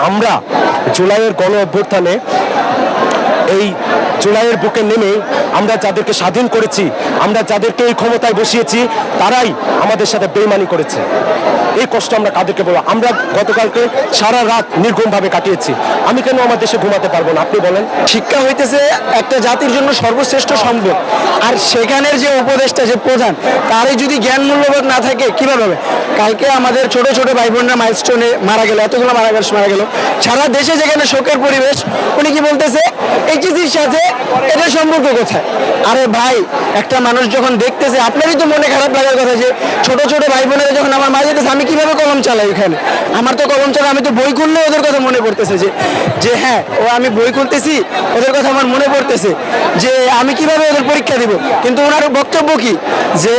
আমরা জুলাইয়ের গণ অভ্যুত্থানে এই জুলাইয়ের বুকে নেমে আমরা যাদেরকে স্বাধীন করেছি, আমরা যাদেরকে এই ক্ষমতায় বসিয়েছি, তারাই আমাদের সাথে বেইমানি করেছে। এই কষ্ট আমরা কাদেরকে বলব? আমরা গতকালকে সারা রাত নির্ঘুমভাবে কাটিয়েছি। আমি কেন আমার দেশে ঘুমাতে পারব না? আপনি বলেন। শিক্ষা হইতেছে একটা জাতির জন্য সর্বশ্রেষ্ঠ সম্পদ। আর সেখানের যে উপদেশটা যে প্রধান, তারই যদি জ্ঞান মূল্যবোধ না থাকে, কীভাবে হবে? কালকে আমাদের ছোট ছোট ভাই বোনরা মাইলস্টোনে মারা গেল, এতগুলো মারা গেল মারা গেল। সারা দেশে যেখানে শোকের পরিবেশ, উনি কি বলতেছে? এইচএসির সাথে এটা সম্পর্ক কোথায়? আরে ভাই, একটা মানুষ যখন দেখতেছে, আপনারই তো মনে খারাপ লাগার কথা যে ছোট ছোট ভাই বোনেরা যখন আমার মাঝে আমি কীভাবে কলম চালাই এখানে আমার তো কলম চালাই আমি তো বই খুললে ওদের কথা মনে পড়তেছে যে যে হ্যাঁ ও আমি বই খুলতেছি, ওদের কথা আমার মনে পড়তেছে যে, আমি কীভাবে ওদের পরীক্ষা দিব? কিন্তু ওনার বক্তব্য কি? যে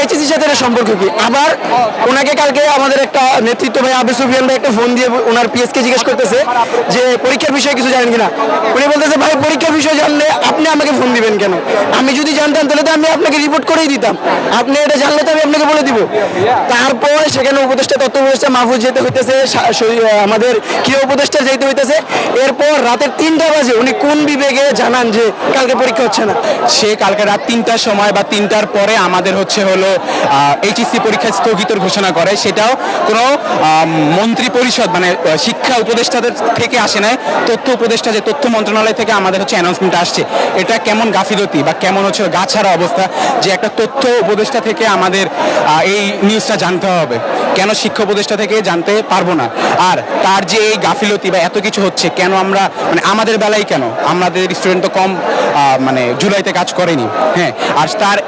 এইচএসির সাথে সম্পর্ক কি? আবার ওনাকে কালকে আমাদের একটা নেতৃত্ব ভাই আবু সুফিয়ান ভাই একটা ফোন দিয়ে ওনার পিএসকে জিজ্ঞেস করতেছে যে, পরীক্ষার বিষয়ে কিছু জানেন কিনা? উনি বলতেছে, ভাই, পরীক্ষার বিষয়ে জানলে আপনি আমাকে ফোন দিবেন কেন? আমি যদি জানতাম তাহলে তো আমি আপনাকে রিপোর্ট করেই দিতাম। আপনি এটা জানলে তো আমি আপনাকে দিব। তারপর সেখানে উপদেষ্টা তত্ত্ব উপদেষ্টা মাহফুজ যেতে হইতেছে আমাদের ক্রিয়া উপদেষ্টা যেতে হইতেছে। এরপর রাতের তিনটা বাজে উনি কোন বিবেকে জানান যে কালকে পরীক্ষা হচ্ছে না? সে কালকে রাত তিনটার সময় বা তিনটার পরে আমাদের হচ্ছে হলো এইচএসসি পরীক্ষা স্থগিতর ঘোষণা করে। সেটাও কোনো মন্ত্রী পরিষদ মানে শিক্ষা উপদেষ্টাদের থেকে আসে নাই। তথ্য উপদেষ্টা যে তথ্য মন্ত্রণালয় থেকে আমাদের হচ্ছে অ্যানাউন্সমেন্ট আসছে। এটা কেমন গাফিলতি বা কেমন হচ্ছে গাছাড়া অবস্থা যে একটা তথ্য উপদেষ্টা থেকে আমাদের এই নিউজটা জানতে হবে। কেন শিক্ষা উপদেষ্টা থেকে জানতে পারব না? আর তার যে এই গাফিলতি বা এত কিছু হচ্ছে, কেন আমরা মানে আমাদের বেলায় কেন? আমাদের স্টুডেন্ট তো কম মানে জুলাইতে কাজ করেনি। হ্যাঁ আর তার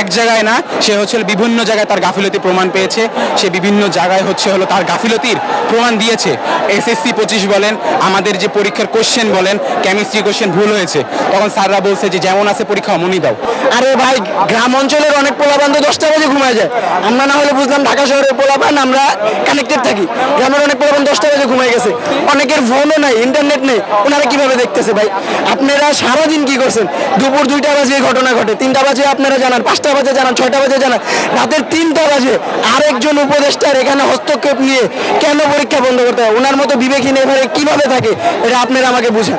এক জায়গায় না, সে হচ্ছে বিভিন্ন জায়গায় তার গাফিলতি প্রমাণ পেয়েছে। সে বিভিন্ন জায়গায় হচ্ছে হলো তার গাফিলতির প্রমাণ দিয়েছে। এসএসসি পঁচিশ বলেন, আমাদের যে পরীক্ষার কোশ্চেন বলেন কেমিস্ট্রি কোশ্চেন ভুল হয়েছে। তখন স্যাররা বলছে যে, যেমন আছে পরীক্ষা অমনই দাও। আরে ভাই, গ্রাম অঞ্চলের অনেক পোলাপান তো দশটা বাজে ঘুমায় যায়। আমরা না হলে বুঝলাম ঢাকা শহরের পোলাপান, আমরা কানেক্টেড থাকি। গ্রামের অনেক পোলাপান দশটা বাজে ঘুমায় গেছে। অনেকের ফোনও নাই ইন্টারনেট নেই। ওনারা কীভাবে দেখতেছে ভাই? আপনারা সারাদিন কি করছেন? দুপুর দুইটা বাজে ঘটনা ঘটে। তিনটা বাজে আপনারা জানান, পাঁচটা বাজে জানান, ছয়টা বাজে জানান। রাতের তিনটা বাজে আরেকজন উপদেষ্টার এখানে হস্তক্ষেপ নিয়ে কেন পরীক্ষা বন্ধ করতে হয়? ওনার মতো বিবেকহীন এবারে কীভাবে থাকে? এটা আপনারা আমাকে বুঝান।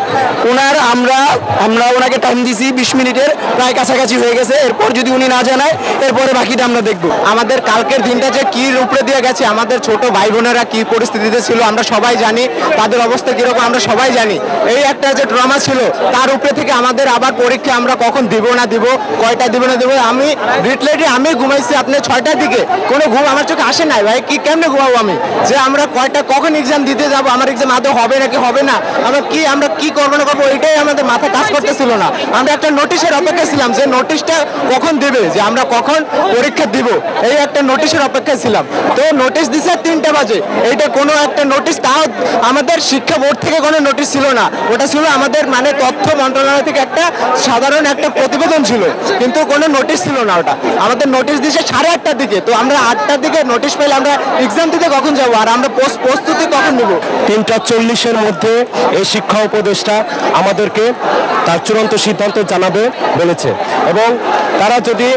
ওনার আমরা আমরা ওনাকে টাইম দিছি বিশ মিনিটের, প্রায় কাছাকাছি হয়ে গেছে। এরপর যদি উনি না জানায়, এরপরে বাকিটা আমরা দেখব। আমাদের কালকের দিনটা যে কি উপরে দিয়ে গেছে, আমাদের ছোট ভাই বোনেরা কি পরিস্থিতিতে ছিল আমরা সবাই জানি, তাদের অবস্থা কীরকম আমরা সবাই জানি। এই একটা যে ড্রামা ছিল, তার উপরে থেকে আমাদের আবার পরীক্ষা আমরা কখন দিব না দিব, কয়টা দিব না দিব, আমি রিটলেটে আমি ঘুমাইছি আপনার ছয়টার দিকে। কোনো ঘুম আমার চোখে আসে নাই ভাই, কি কেমনে ঘুমাবো আমি? যে আমরা কয়টা, কখন এক্সাম দিতে যাব, আমার এক্সাম আদৌ হবে নাকি হবে না, আমরা কি আমরা কি করব না করব এটাই আমাদের মাথা কাজ করতেছিল না। আমরা একটা নোটিশের অপেক্ষা ছিলাম যে নোটিশটা কখন দেবে, যে আমরা কখন পরীক্ষা দিব। এই একটা নোটিশের অপেক্ষায় ছিলাম। তো নোটিশ দিছে তিনটা বাজে। এইটা কোনো একটা নোটিশ তাও আমাদের শিক্ষা বোর্ড থেকে কোনো নোটিশ ছিল না। ওটা ছিল আমাদের মানে তথ্য মন্ত্রণালয় থেকে একটা সাধারণ একটা প্রতিবেদন ছিল। কিন্তু কোনো নোটিশ ছিল না ওটা। আমাদের নোটিশ দিছে সাড়ে আটটার দিকে। তো আমরা আটটার দিকে নোটিশ পেলে আমরা এক্সাম দিতে কখন যাব? আর আমরা প্রস্তুতি কখন নেব? তিনটা চল্লিশের মধ্যে এই শিক্ষা উপদেষ্টা আমাদেরকে তার চূড়ান্ত সিদ্ধান্ত জানাবে বলেছে। এবং তারা যদি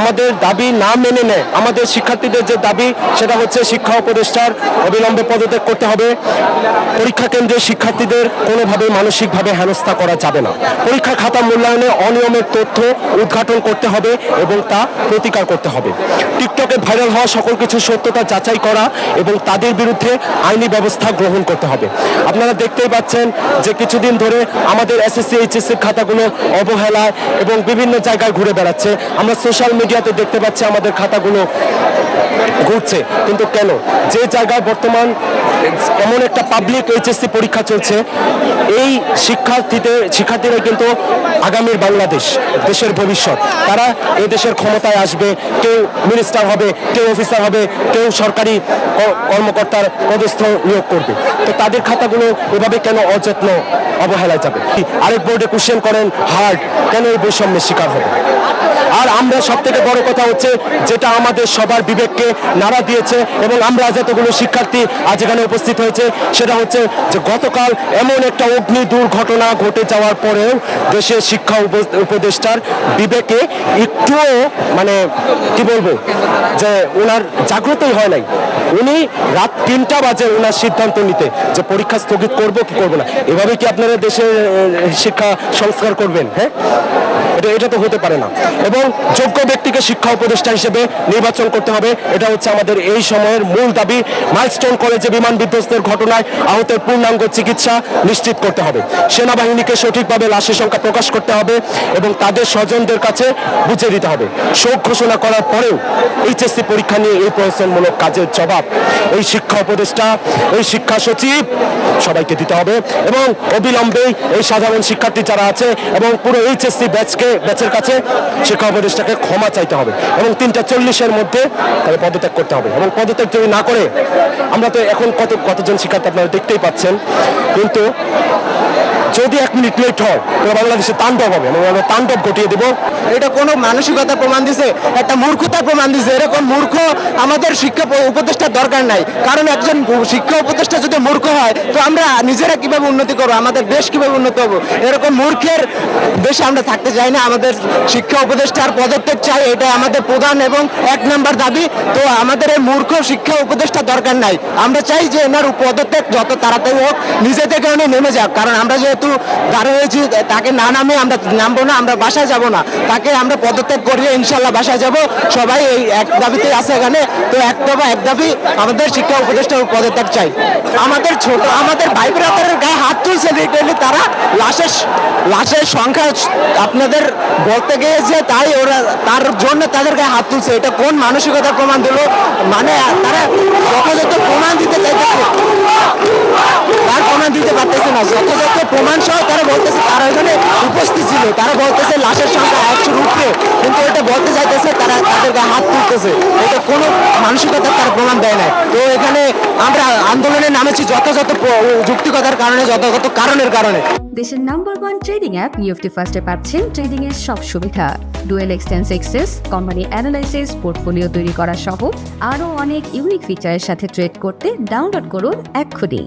আমাদের দাবি না মেনে নেয়, আমাদের শিক্ষার্থীদের যে দাবি, সেটা হচ্ছে শিক্ষা উপদেষ্টার অবিলম্বে পদত্যাগ করতে হবে। পরীক্ষা কেন্দ্রে শিক্ষার্থীদের কোনোভাবে মানসিকভাবে হেনস্থা করা যাবে না। পরীক্ষা খাতা মূল্যায়নে অনিয়মের তথ্য উদ্ঘাটন করতে হবে এবং তা প্রতিকার করতে হবে। টিকটকে ভাইরাল হওয়া সকল কিছু সত্যতা যাচাই করা এবং তাদের বিরুদ্ধে আইনি ব্যবস্থা গ্রহণ করতে হবে। আপনারা দেখতেই পাচ্ছেন যে কিছুদিন ধরে আমাদের এসএসসি, এইচএসসি খাতাগুলো অবহেলায় এবং বিভিন্ন জায়গায় ঘুরে বেড়াচ্ছে। আমরা সোশ্যাল মিডিয়াতে দেখতে পাচ্ছি আমাদের খাতাগুলো ঘুরছে। কিন্তু কেন? যে জায়গায় বর্তমান এমন একটা পাবলিক এইচএসসি পরীক্ষা চলছে, এই শিক্ষার্থীদের শিক্ষার্থীরা কিন্তু আগামীর বাংলাদেশ, দেশের ভবিষ্যৎ। তারা এই দেশের ক্ষমতায় আসবে, কেউ মিনিস্টার হবে, কেউ অফিসার হবে, কেউ সরকারি কর্মকর্তার পদস্থ নিয়োগ করবে। তো তাদের খাতাগুলো এভাবে কেন অযত্ন অবহেলায় যাবে? আরেক বোর্ডে কোশ্চেন করেন হার্ড কেন এই বৈষম্যের শিকার হবে? আর আমরা সব থেকে বড় কথা হচ্ছে যেটা আমাদের সবার বিবেককে নাড়া দিয়েছে এবং আমরা যতগুলো শিক্ষার্থী আজ এখানে উপস্থিত হয়েছে, সেটা হচ্ছে যে গতকাল এমন একটা অগ্নি দুর্ঘটনা ঘটে যাওয়ার পরেও দেশের শিক্ষা উপ- উপদেষ্টার বিবেকে একটুও মানে কি বলব, যে ওনার জাগ্রতই হয় নাই। উনি রাত তিনটা বাজে ওনার সিদ্ধান্ত নিতে, যে পরীক্ষা স্থগিত করব কি করব না। এভাবে কি আপনারা দেশের শিক্ষা সংস্কার করবেন হ্যাঁ? এটা এটা তো হতে পারে না। এবং যোগ্য ব্যক্তিকে শিক্ষা উপদেষ্টা হিসেবে নির্বাচন করতে হবে। এটা হচ্ছে আমাদের এই সময়ের মূল দাবি। মাইলস্টোন কলেজে বিমান বিধ্বস্তের ঘটনায় আহতের পূর্ণাঙ্গ চিকিৎসা নিশ্চিত করতে হবে। সেনাবাহিনীকে সঠিকভাবে লাশের সংখ্যা প্রকাশ করতে হবে এবং তাদের স্বজনদের কাছে বুঝে দিতে হবে। শোক ঘোষণা করার পরেও এইচএসসি পরীক্ষা নিয়ে এই প্রহসনমূলক কাজের জবাব এই শিক্ষা উপদেষ্টা, এই শিক্ষা সচিব সবাইকে দিতে হবে এবং অবিলম্বে এই সাধারণ শিক্ষার্থী যারা আছে এবং পুরো এইচএসসি ব্যাচকে, ব্যাচের কাছে শিক্ষা উপদেষ্টাকে ক্ষমা চাইতে হবে এবং তিনটা চল্লিশের মধ্যে তাকে পদত্যাগ করতে হবে এবং পদত্যাগ যদি না করে, আমরা তো এখন কত, কতজন শিক্ষার্থী আপনারা দেখতেই পাচ্ছেন। কিন্তু যদি এক মিনিট লেট হয়, তাহলে বাংলাদেশে তাণ্ডব হবে এবং আমরা তাণ্ডব ঘটিয়ে দেবো। এটা কোনো মানসিকতা প্রমাণ দিছে, একটা মূর্খতা প্রমাণ দিছে। এরকম মূর্খ আমাদের শিক্ষা উপদেষ্টার দরকার নাই। কারণ একজন শিক্ষা উপদেষ্টা যদি মূর্খ হয়, তো আমরা নিজেরা কীভাবে উন্নতি করব, আমাদের দেশ কীভাবে উন্নত হব এরকম মূর্খের দেশে আমরা থাকতে চাই না, আমাদের শিক্ষা উপদেষ্টার পদক্ষেপ চাই এটা আমাদের প্রধান এবং এক নাম্বার দাবি। তো আমাদের এই মূর্খ শিক্ষা উপদেষ্টা দরকার নাই। আমরা চাই যে এনার পদত্যাগ যত তাড়াতাড়ি হোক, নিজে থেকে উনি নেমে যাক। কারণ আমরা যেহেতু দাঁড়িয়ে হয়েছি তাকে না নামে আমরা নামবো না, আমরা বাসায় যাব না। তাকে আমরা পদত্যাগ করিয়ে ইনশাল্লাহ বাসায় যাব। সবাই এই এক দাবিতে আছে এখানে। তো এক দফা এক দাবি আমাদের শিক্ষা উপদেষ্টা পদত্যাগ চাই। আমাদের ছোট, আমাদের ভাই ব্রাদারের গায়ে হাত তুলছে লিটারেলি তারা লাশের লাশের সংখ্যা আপনাদের বলতে গিয়েছে তাই ওরা তার জন্য তাদের গায়ে হাত তুলছে। এটা কোন মানসিকতার প্রমাণ দিল? মানে তারা যথাযথ প্রমাণ দিতে চাইতেছে। তার প্রমাণ দিতে পারতেছে না। যথাযথ প্রমাণ সহ তারা বলতেছে, তারা এখানে উপস্থিত ছিল। তারা বলতেছে লাশের সংখ্যা একশোর উপরে বলতে চাইতেছে তারা তাদের গায়ে হাত তুলতেছে। এটা কোনো মানসিকতার তার প্রমাণ দেয় না তো এখানে আমরা আন্দোলনে নামেছি যথাযথ যুক্তিকতার কারণে, যথাযথ কারণের কারণে। দেশের নাম্বার ওয়ান ট্রেডিং অ্যাপ নিউফটি ফার্স্টে পাচ্ছেন ট্রেডিং এর সব সুবিধা। ডুয়েল এক্সটেন্স এক্সেস কোম্পানি অ্যানালাইসিস পোর্টফোলিও তৈরি করা সহ আরও অনেক ইউনিক ফিচারের সাথে ট্রেড করতে ডাউনলোড করুন এক্ষুনি।